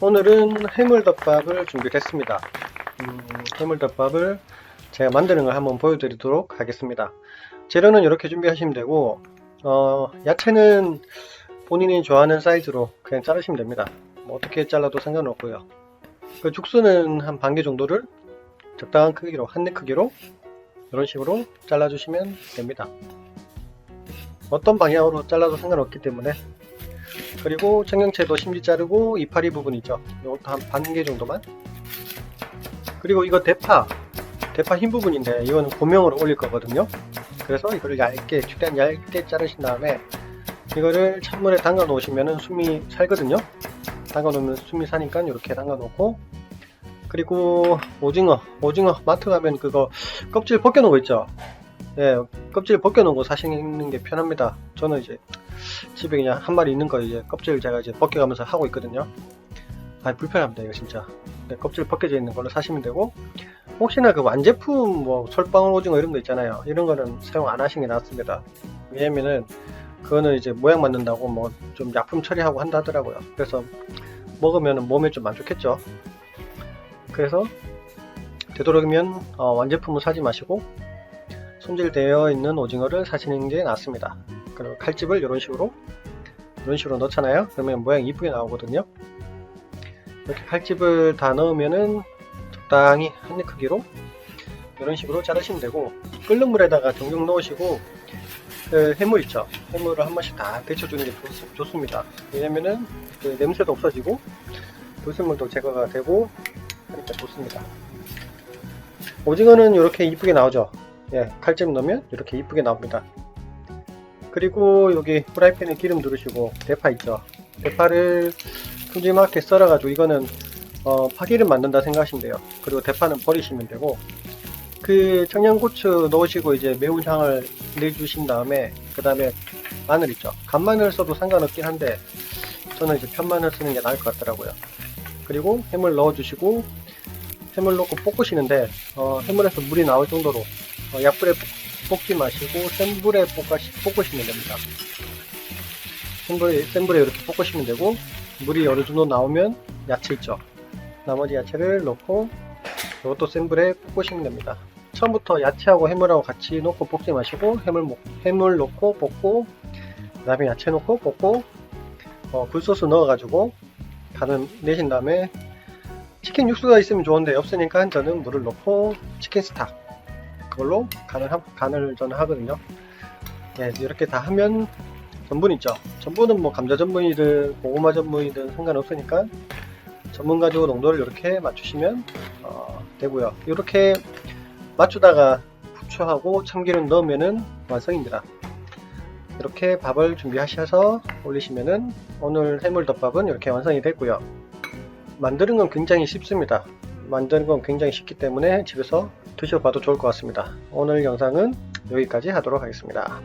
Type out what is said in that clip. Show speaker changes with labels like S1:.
S1: 오늘은 해물덮밥을 준비했습니다. 음, 해물덮밥을 제가 만드는 걸 한번 보여드리도록 하겠습니다. 재료는 이렇게 준비하시면 되고 어, 야채는 본인이 좋아하는 사이즈로 그냥 자르시면 됩니다. 뭐 어떻게 잘라도 상관없고요. 그 죽순은 한 반 개 정도를 적당한 크기로 한 입 크기로 이런 식으로 잘라주시면 됩니다. 어떤 방향으로 잘라도 상관없기 때문에 그리고 청경채도 심지 자르고 이파리 부분 있죠. 이것도 한 반 개 정도만. 그리고 이거 대파, 대파 흰 부분인데 이거는 고명으로 올릴 거거든요. 그래서 이거를 얇게, 최대한 얇게 자르신 다음에 이거를 찬물에 담가 놓으시면 숨이 살거든요. 담가 놓으면 숨이 사니까 이렇게 담가 놓고 그리고 오징어, 오징어 마트 가면 그거 껍질 벗겨 거 있죠. 예, 껍질 벗겨 놓은 거 사시는 게 편합니다. 저는 이제 집에 그냥 한 마리 있는 거 이제 껍질 제가 이제 벗겨가면서 하고 있거든요. 아 불편합니다 이거 진짜. 네, 껍질 벗겨져 있는 걸로 사시면 되고 혹시나 그 완제품 뭐 솔방울 오징어 이런 거 있잖아요. 이런 거는 사용 안 하시는 게 낫습니다. 왜냐면은 그거는 이제 모양 만든다고 뭐 좀 약품 처리하고 한다 하더라고요. 그래서 먹으면 몸에 좀 안 좋겠죠. 그래서 되도록이면 어, 완제품을 사지 마시고 손질되어 있는 오징어를 사시는 게 낫습니다. 그리고 칼집을 이런 식으로 이런 식으로 넣잖아요. 그러면 모양이 이쁘게 나오거든요. 이렇게 칼집을 다 넣으면은 적당히 한 입 크기로 이런 식으로 자르시면 되고 끓는 물에다가 종종 넣으시고 그 해물 있죠. 해물을 한 번씩 다 데쳐주는 게 좋, 습니다 왜냐면은 그 냄새도 없어지고 불순물도 제거가 되고 하니까 좋습니다. 오징어는 이렇게 이쁘게 나오죠. 예, 칼집 넣으면 이렇게 이쁘게 나옵니다. 그리고 여기 프라이팬에 기름 두르시고 대파 있죠. 대파를 큼지막하게 썰어가지고 이거는 어, 파기름 만든다 생각하시면 돼요. 그리고 대파는 버리시면 되고 그 청양고추 넣으시고 이제 매운 향을 내주신 다음에 그 다음에 마늘 있죠. 간마늘 써도 상관없긴 한데 저는 이제 편마늘 쓰는 게 나을 것 같더라고요. 그리고 해물 넣어주시고 해물 넣고 볶으시는데 어, 해물에서 물이 나올 정도로 어, 약불에 볶지 마시고 센 불에 볶으시면 됩니다. 센 불에, 센 불에 이렇게 볶으시면 되고 물이 어느 정도 나오면 야채 있죠. 나머지 야채를 넣고 이것도 센 불에 볶으시면 됩니다. 처음부터 야채하고 해물하고 같이 넣고 볶지 마시고 해물, 먹- 해물 넣고 볶고 그 다음에 야채 넣고 볶고 어, 굴소스 넣어가지고 간을 내신 다음에 치킨 육수가 있으면 좋은데 없으니까 저는 물을 넣고 치킨 스탁 그걸로 간을, 하, 간을 저는 하거든요. 예, 이렇게 다 하면 전분 있죠. 전분은 뭐 감자 전분이든 고구마 전분이든 상관없으니까 전분 가지고 농도를 이렇게 맞추시면 어, 되고요. 이렇게 맞추다가 부추하고 참기름 넣으면은 완성입니다. 이렇게 밥을 준비하셔서 올리시면은 오늘 해물덮밥은 이렇게 완성이 됐고요. 만드는 건 굉장히 쉽습니다. 만드는 건 굉장히 쉽기 때문에 집에서 드셔봐도 좋을 것 같습니다. 오늘 영상은 여기까지 하도록 하겠습니다.